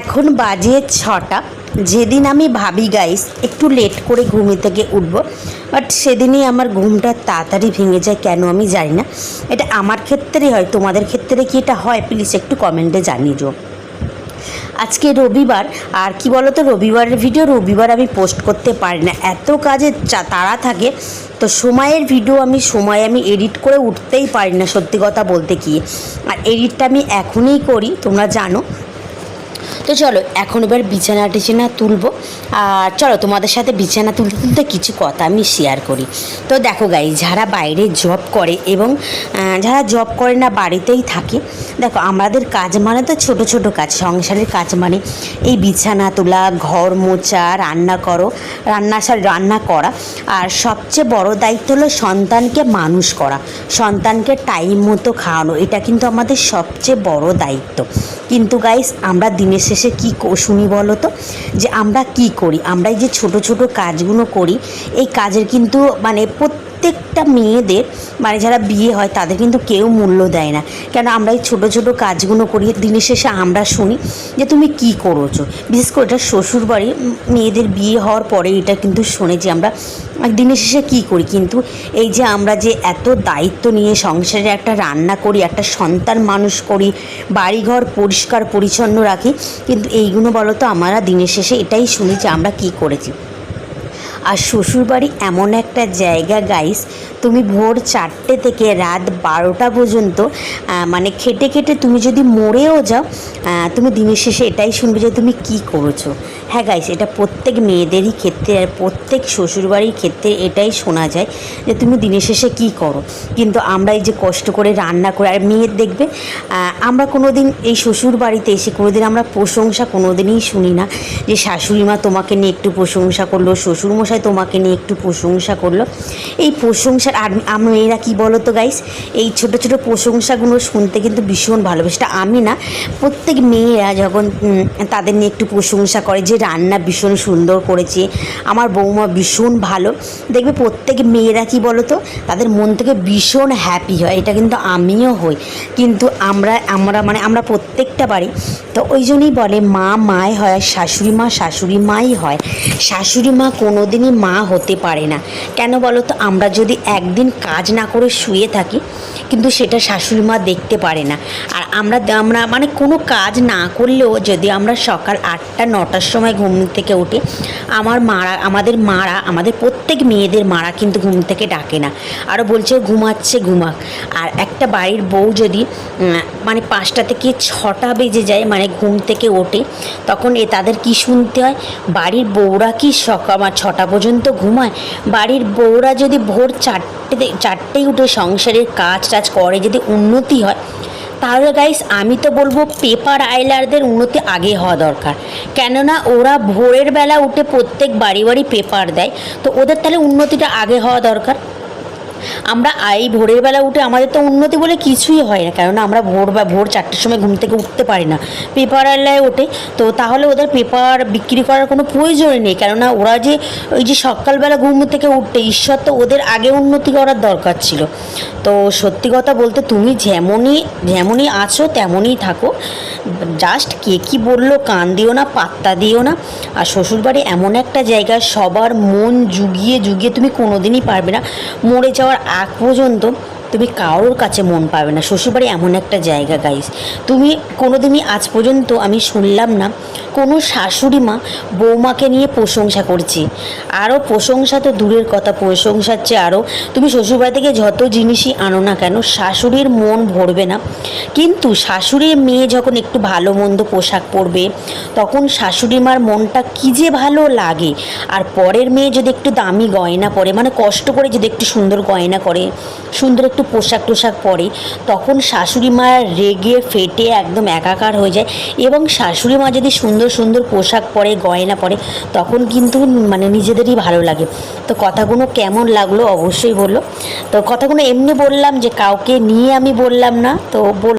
এখন বাজে ছটা। যেদিন আমি ভাবি গাইস একটু লেট করে ঘুমি থেকে উঠবো বাট সেদিনই আমার ঘুমটা তাড়াতাড়ি ভেঙে যায়, কেন আমি জানি না। এটা আমার ক্ষেত্রেই হয়, তোমাদের ক্ষেত্রে কি এটা হয়? প্লিজ একটু কমেন্টে জানিয়ে আজকে রবিবার, আর কি বলতো, রবিবারের ভিডিও রবিবার আমি পোস্ট করতে পারি না। এত কাজে তাড়া থাকে, তো সময়ের ভিডিও আমি, সময় আমি এডিট করে উঠতেই পারি না, সত্যি কথা বলতে কি আর এডিটটা আমি এখনই করি, তোমরা জানো তো চলো, এখন এবার বিছানা টিছানা তুলবো। আর চলো, তোমাদের সাথে বিছানা তুলতে তুলতে কিছু কথা আমি শেয়ার করি। তো দেখো গাই যারা বাইরে জব করে এবং যারা জব করে না, বাড়িতেই থাকে, দেখো আমাদের কাজ মানে তো ছোট ছোট কাজ, সংসারের কাজ মানে এই বিছানা তোলা, ঘর মোচা রান্না করো, রান্না রান্না করা। আর সবচেয়ে বড় দায়িত্ব হলো সন্তানকে মানুষ করা, সন্তানকে টাইম মতো খাওয়ানো। এটা কিন্তু আমাদের সবচেয়ে বড় দায়িত্ব। কিন্তু গাইস আমরা দিনের শেষে কী শুনি বলো তো? যে আমরা কি করি? আমরা এই যে ছোট ছোট কাজগুলো করি, এই কাজের কিন্তু মানে প্রত্যেকটা মেয়েদের মানে যারা বিয়ে হয় তাদের কিন্তু কেউ মূল্য দেয় না। কেন আমরা এই ছোটো ছোটো কাজগুলো করি, দিনের শেষে আমরা শুনি যে তুমি কি করেছ। বিশেষ করে এটা শ্বশুরবাড়ি, মেয়েদের বিয়ে হওয়ার পরে এটা কিন্তু শুনেছি আমরা দিনের শেষে কী করি। কিন্তু এই যে আমরা যে এত দায়িত্ব নিয়ে সংসারে একটা রান্না করি, একটা সন্তান মানুষ করি, বাড়িঘর পরিষ্কার পরিচ্ছন্ন রাখি, কিন্তু এইগুলো বলো তো, আমরা দিনের শেষে এটাই শুনি যে আমরা কী করেছি। আর শ্বশুরবাড়ি এমন একটা জায়গা গাইস তুমি ভোর চারটে থেকে রাত বারোটা পর্যন্ত মানে খেটে খেটে তুমি যদি মরেও যাও তুমি দিনের শেষে এটাই শুনবে যে তুমি কি করেছ। হ্যাঁ গাইস এটা প্রত্যেক মেয়েদেরই ক্ষেত্রে আর প্রত্যেক শ্বশুরবাড়ির ক্ষেত্রে এটাই শোনা যায় যে তুমি দিনের শেষে কি করো। কিন্তু আমরা এই যে কষ্ট করে রান্না করে, আর মেয়ের দেখবে আমরা কোনো দিন এই শ্বশুর বাড়িতে এসে কোনো দিন আমরা প্রশংসা কোনো দিনই শুনি না যে শাশুড়ি মা তোমাকে নিয়ে একটু প্রশংসা করল, শ্বশুরমশাই তোমাকে নিয়ে একটু প্রশংসা করল। এই প্রশংসার আর মেয়েরা কী বলো তো গাইস এই ছোট ছোট প্রশংসাগুলো শুনতে কিন্তু ভীষণ ভালোবাসে। আমি না, প্রত্যেক মেয়েরা যখন তাদের নিয়ে একটু প্রশংসা করে যে রান্না ভীষণ সুন্দর করেছে, আমার বৌমা ভীষণ ভালো। দেখবে প্রত্যেক মেয়েরা কি বলো তো তাদের মন থেকে ভীষণ হ্যাপি হয়, এটা কিন্তু আমিও হই। কিন্তু আমরা আমরা মানে আমরা প্রত্যেকটা বাড়ি, তো ওই জন্যই বলে মা মায় হয় শাশুড়ি মা শাশুড়ি মাই হয়। শাশুড়ি মা কোনো দিনই মা হতে পারে না। কেন বলো তো আমরা যদি একদিন কাজ না করে শুয়ে থাকি, কিন্তু সেটা শাশুড়ি মা দেখতে পারে না। আর আমরা আমরা মানে কোনো কাজ না করলেও যদি আমরা সকাল আটটা, নটার সময় ঘুম থেকে উঠে, আমার মারা, আমাদের মারা, আমাদের প্রত্যেক মেয়েদের মারা কিন্তু ঘুম থেকে ডাকে না। আরও বলছে, ঘুমাচ্ছে, ঘুমাক। আর একটা বাড়ির বউ যদি মানে পাঁচটা থেকে ছটা বেজে যায় মানে ঘুম থেকে ওঠে, তখন এ তাদের কি শুনতে হয়? বাড়ির বউরা কি সকাল ছটা পর্যন্ত ঘুমায়? বাড়ির বউরা যদি ভোর চারটে, চারটেই উঠে সংসারের কাজ টাজ করে, যদি উন্নতি হয় তাহলে গাইস আমি তো বলব পেপার আইলারদের উন্নতি আগে হওয়া দরকার। কেননা ওরা ভোরের বেলা উঠে প্রত্যেক বাড়ি বাড়ি পেপার দেয়, তো ওদের তাহলে উন্নতিটা আগে হওয়া দরকার। আমরা এই ভোরের বেলা উঠে আমাদের তো উন্নতি বলে কিছুই হয় না, কেননা আমরা ভোর বা, ভোর চারটের সময় ঘুম থেকে উঠতে পারি না। পেপার আলায় ওঠে, তো তাহলে ওদের পেপার বিক্রি করার কোনো প্রয়োজনই নেই, কেননা ওরা যে ওই যে সকালবেলা ঘুম থেকে উঠতে, ঈশ্বর তো ওদের আগে উন্নতি করার দরকার ছিল। তো সত্যি কথা বলতে তুমি যেমনই যেমনই আছো, তেমনই থাকো। জাস্ট কে কী বলল কান দিও না, পাত্তা দিও না। আর শ্বশুরবাড়ি এমন একটা জায়গা, সবার মন জুগিয়ে জুগিয়ে তুমি কোনোদিনই পারবে না। মরে যাওয়ার আগ পর্যন্ত তুমি কারোর কাছে মন পাবে না। শ্বশুরবাড়ি এমন একটা জায়গা গাইস তুমি কোনোদিনই আজ পর্যন্ত আমি শুনলাম না, কোনো শাশুড়ি মা বৌমাকে নিয়ে প্রশংসা করছে। আরও প্রশংসা তো দূরের কথা, প্রশংসার চেয়ে আরও তুমি শ্বশুরবাড়ি থেকে যত জিনিসই আনো না কেন, শাশুড়ির মন ভরবে না। কিন্তু শাশুড়ির মেয়ে যখন একটু ভালো মন্দ পোশাক পরবে, তখন শাশুড়ি মার মনটা কী যে ভালো লাগে। আর পরের মেয়ে যদি একটু দামি গয়না পরে মানে কষ্ট করে যদি একটু সুন্দর গয়না করে, সুন্দর একটু পোশাক টোশাক পরে, তখন শাশুড়ি মা রেগে ফেটে একদম একাকার হয়ে যায় এবং শাশুড়ি মা যদি সুন্দর সুন্দর পোশাক পরে, গয়না পরে, তখন কিন্তু মানে নিজেদেরই ভালো লাগে। তো কথাগুলো কেমন লাগল অবশ্যই বলল। তো কথাগুলো এমনি বললাম যে, কাউকে নিয়ে আমি বললাম না, তো বল